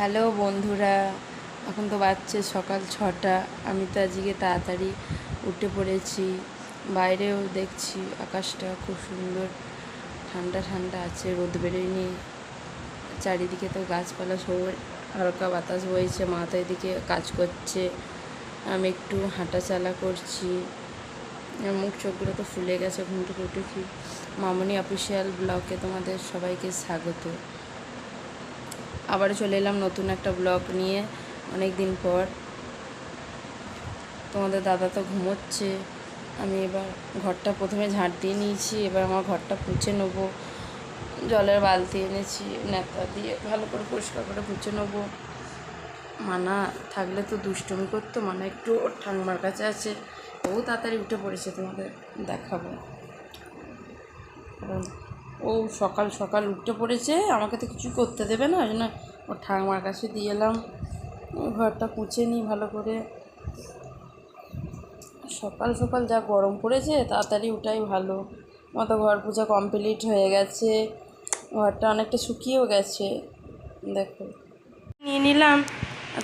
Hello বন্ধুরা, এখন তো বাজছে সকাল ছটা। আমি তো আজকে তাড়াতাড়ি উঠে পড়েছি, বাইরেও দেখছি আকাশটা খুব সুন্দর। ঠান্ডা ঠান্ডা আছে, রোদ বেরোয়নি। চারিদিকে তো গাছপালা সব হালকা বাতাস বইছে মাথায় দিকে কাজ করছে। আমি একটু হাঁটা চালা করছি মুখ চোখগুলো তো ফুলে গেছে, ঘুম থেকে মামনি অফিসিয়াল ব্লগে তোমাদের সবাইকে স্বাগত। আবার চলে এলাম নতুন একটা ব্লগ নিয়ে অনেক দিন পর। তোমাদের দাদা তো ঘুমোচ্ছে। আমি এবার ঘরটা প্রথমে ঝাঁট দিয়ে নিয়েছি, এবার আমার ঘরটা পুছে নেব। জলের বালতি এনেছি নেতা দিয়ে ভালো করে পরিষ্কার করে পুছে নেব। মানা থাকলে তো দুষ্টুমি করতো, মানা একটু ঠাকুমার কাছে আছে। ও তাড়াতাড়ি উঠে পড়েছে তোমাদের দেখাবো। কারণ ও সকাল সকাল উঠে পড়েছে, আমাকে তো কিছু করতে দেবে না, ওই জন্য ওর ঠাকুমার কাছে দিয়ে এলাম। ঘরটা কুচে নিই ভালো করে। সকাল সকাল যা গরম পড়েছে, তাড়াতাড়ি উঠাই ভালো। মতো ঘর পূজা কমপ্লিট হয়ে গেছে, ঘরটা অনেকটা শুকিয়েও গেছে। দেখো। নিয়ে নিলাম।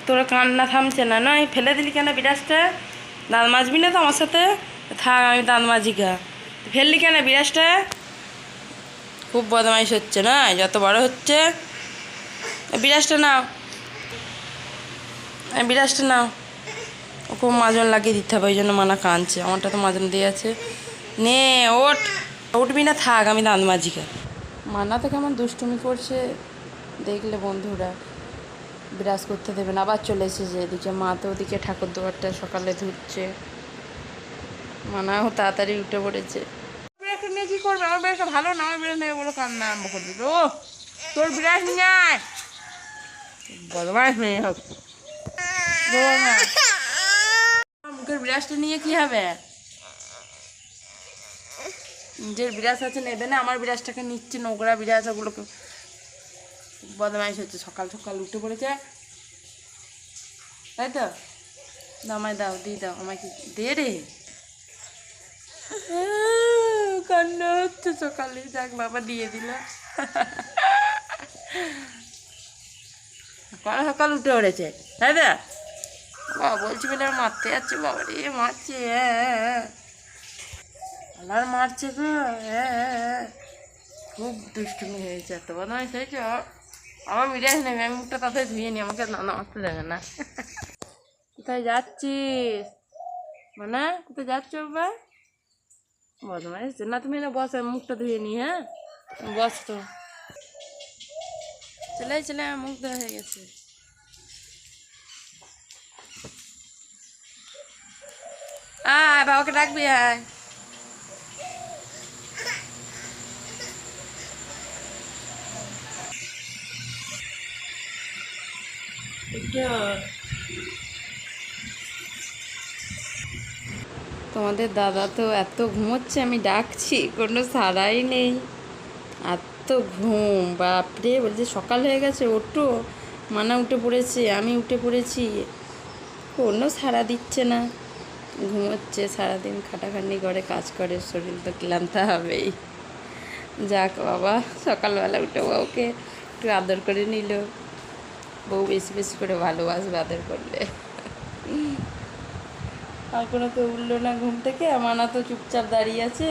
তোরা কান্না থামছে না, নয়, ফেলে দিলি কেন বিরাজটা? দাঁত মাজবি না তো আমার সাথে? থাক, আমি দাঁত মাজি গা। ফেললি কেন বিরাজটা? খুব বদমাইশ হচ্ছে, না? যত বড় হচ্ছে। বিরাজটা নাও। বিরাজটা নাও। ও খুব মাজন লাগিয়ে দিতে হবে, ওই জন্য মানা কাঁদছে। আমারটা তো মাজন দিয়ে আছে। নে, ওঠ। উঠবি না, থাক, আমি দাঁত মাজিকা মানা তো কেমন দুষ্টুমি করছে, দেখলে বন্ধুরা। বিরাজ করতে দেবে না, আবার চলে এসেছে এদিকে। মা তো ওদিকে ঠাকুর দুয়ারটা সকালে ধুচ্ছে। মানাও, তাড়াতাড়ি উঠে পড়েছে। নিয়ে কী করবে? আমার বিরাজটা ভালো না, আমার বিরাজ নিয়ে বলে কান্না আরম্ভ করে দিল ও তোর বিরাজ নিয়ে মেয়ে হোক। মুখের নিয়ে কি হবে? নিজের বিরাজ আছে, নেবে না। আমার বিরাজটাকে নিচ্ছে, নোংরা বিরাজ ওগুলোকে বদমাইশ হচ্ছে। সকাল সকাল উঠে পড়েছে। তাই তো? আমায় দাও, দিয়ে দাও আমাকে দে রে। কান্না হচ্ছে সকালে যাক বাবা দিয়ে দিল। সকাল সকাল উঠে পড়েছে। তাই তো? বাবা বলছি বলে মারতে যাচ্ছে বাবা রে মারছে হ্যাঁ আর মারছে গো হ্যাঁ খুব দুষ্টুমি হয়েছে এত বদমাইশ হয়েছে আমার মিডিয়াস নেবে আমি মুখটা তাতে ধুয়ে নি আমাকে না নামাতে দেবে না। কোথায় যাচ্ছিস? মানে কোথায় যাচ্ছ বাবা? বদমাইশ না তুমি না বস আমি মুখটা ধুয়ে নি হ্যাঁ বস তো চলে আয়, চলে আয়, মুখ ধোয়া হয়ে গেছে আয় বাবাকে ডাকবি আয় তোমাদের দাদা তো এত ঘুমোচ্ছে, আমি ডাকছি, কোনো সারাই নেই। এত ঘুম, বাপরে, বলছে সকাল হয়ে গেছে ওটো মানা উঠে পড়েছে, আমি উঠে পড়েছি। কোনো সাড়া দিচ্ছে না। ঘুমোচ্ছে সারাদিন, খাটাখাটনি করে, কাজ করে, শরীর তো ক্লান্ত হবেই। যাক বাবা, সকালবেলা উঠে বউকে একটু আদর করে নিল। বউ বেশি বেশি করে ভালোবাসবে আদর করলে। আর কোনো তো উঠল না ঘুম থেকে মানা তো চুপচাপ দাঁড়িয়ে আছে।